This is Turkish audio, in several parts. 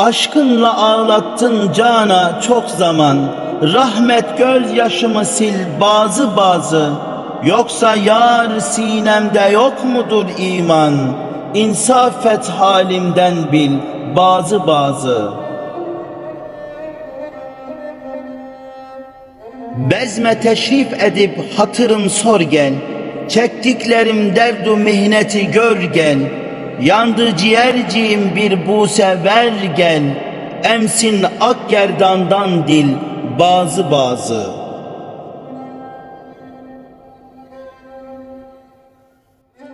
Aşkınla ağlattın cana çok zaman. Rahmet göz yaşımı sil bazı bazı. Yoksa yar sinemde yok mudur iman? İnsaf et halimden bil bazı bazı. Bezme teşrif edip hatırım sor gel. Çektiklerim derdu mihneti gör gel Yandı ciğerciğim bir buse ver gel Emsin ak gerdandan dil bazı bazı.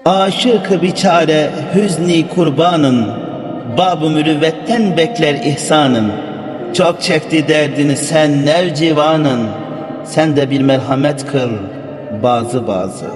Aşık biçare hüzni kurbanın Bab-ı mürüvvetten bekler ihsanın. Çok çekti derdini sen nevcivanın Sen de bir merhamet kıl bazı bazı